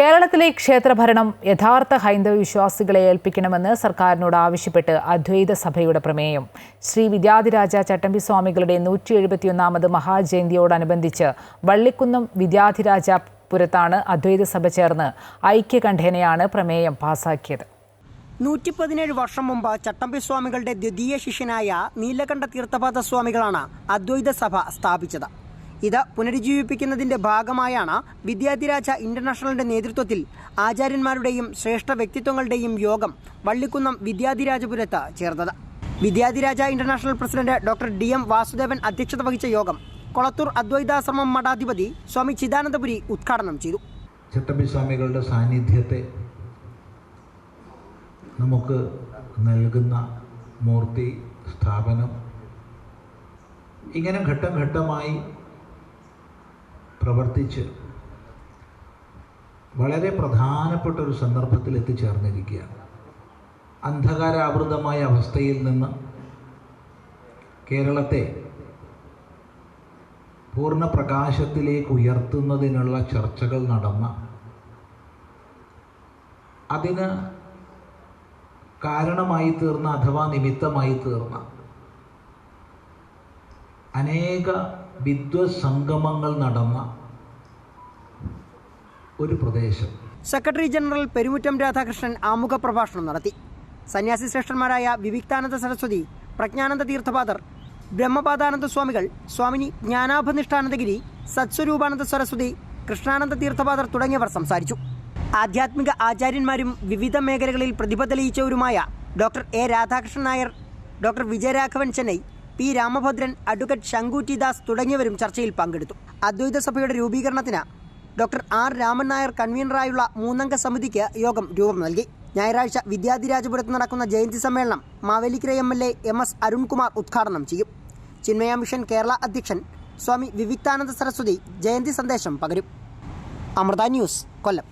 കേരളത്തിലെ ക്ഷേത്രഭരണം യഥാർത്ഥ ഹൈന്ദവ വിശ്വാസികളെ ഏൽപ്പിക്കണമെന്ന് സർക്കാരിനോട് ആവശ്യപ്പെട്ട് അദ്വൈത സഭയുടെ പ്രമേയം. ശ്രീ വിദ്യാധിരാജ ചട്ടമ്പി സ്വാമികളുടെ നൂറ്റി എഴുപത്തിയൊന്നാമത് മഹാജയന്തിയോടനുബന്ധിച്ച് വള്ളിക്കുന്നം വിദ്യാധിരാജ പുരത്താണ് അദ്വൈത സഭ ചേർന്ന് ഐക്യകണ്ഠേനയാണ് പ്രമേയം പാസാക്കിയത്. നൂറ്റി പതിനേഴ് വർഷം മുമ്പ് ചട്ടമ്പി സ്വാമികളുടെ ദ്വിതീയ ശിഷ്യനായ നീലകണ്ഠ തീർത്ഥപാദ സ്വാമികളാണ് അദ്വൈത സഭ സ്ഥാപിച്ചത്. ഇത് പുനരുജ്ജീവിപ്പിക്കുന്നതിന്റെ ഭാഗമായാണ് വിദ്യാധിരാജ ഇന്റർനാഷണലിന്റെ നേതൃത്വത്തിൽ ആചാര്യന്മാരുടെയും ശ്രേഷ്ഠ വ്യക്തിത്വങ്ങളുടെയും യോഗം വള്ളിക്കുന്നം വിദ്യാധിരാജപുരത്ത് ചേർന്നത്. Vidyadhiraja international president doctor D M Vasudevan അധ്യക്ഷത വഹിച്ച യോഗം കൊളത്തൂർ അദ്വൈതാശ്രമം മഠാധിപതി സ്വാമി ചിദാനന്ദപുരി ഉദ്ഘാടനം ചെയ്തു. ചട്ടമ്പി സ്വാമികളുടെ സാന്നിധ്യത്തെ നമുക്ക് നൽകുന്ന മൂർത്തി സ്ഥാപനം ഇങ്ങനെ ഘട്ടം ഘട്ടമായി പ്രവർത്തിച്ച് വളരെ പ്രധാനപ്പെട്ട ഒരു സന്ദർഭത്തിൽ എത്തിച്ചേർന്നിരിക്കുകയാണ്. അന്ധകാരാവൃതമായ അവസ്ഥയിൽ നിന്ന് കേരളത്തെ പൂർണ പ്രകാശത്തിലേക്ക് ഉയർത്തുന്നതിനുള്ള ചർച്ചകൾ നടന്ന അതിന് കാരണമായി തീർന്ന അഥവാ നിമിത്തമായി തീർന്ന അനേക സംഗമങ്ങൾ നടന്ന ഒരു പ്രദേശം. സെക്രട്ടറി ജനറൽ പെരുമുറ്റം രാധാകൃഷ്ണൻ ആമുഖ പ്രഭാഷണം നടത്തി. സന്യാസി ശ്രേഷ്ഠന്മാരായ വിവിക്താനന്ദ സരസ്വതി പ്രജ്ഞാനന്ദ തീർത്ഥപാദർ ബ്രഹ്മപാദാനന്ദ സ്വാമികൾ സ്വാമിനി ജ്ഞാനാഭനിഷ്ഠാനന്ദഗിരി സത്സ്വരൂപാനന്ദ സരസ്വതി കൃഷ്ണാനന്ദ തീർത്ഥപാദർ തുടങ്ങിയവർ സംസാരിച്ചു. ആധ്യാത്മിക ആചാര്യന്മാരും വിവിധ മേഖലകളിൽ പ്രതിഭ തെളിയിച്ചവരുമായ doctor A Radhakrishnan Nair doctor Vijayaraghavan Chennai P Ramabhadran advocate Sankutty Das തുടങ്ങിയവരും ചർച്ചയിൽ പങ്കെടുത്തു. അദ്വൈത സഭയുടെ രൂപീകരണത്തിന് ഡോക്ടർ ആർ. രാമൻ നായർ കൺവീനറായുള്ള മൂന്നംഗ സമിതിക്ക് യോഗം രൂപം നൽകി. ഞായറാഴ്ച വിദ്യാധിരാജപുരത്ത് നടക്കുന്ന ജയന്തി സമ്മേളനം Mavelikkara M L A M S Arunkumar ഉദ്ഘാടനം ചെയ്യും. ചിന്മയ മിഷൻ കേരള അധ്യക്ഷൻ സ്വാമി വിവിക്താനന്ദ സരസ്വതി ജയന്തി സന്ദേശം പകരും. അമൃത ന്യൂസ് കൊല്ലം.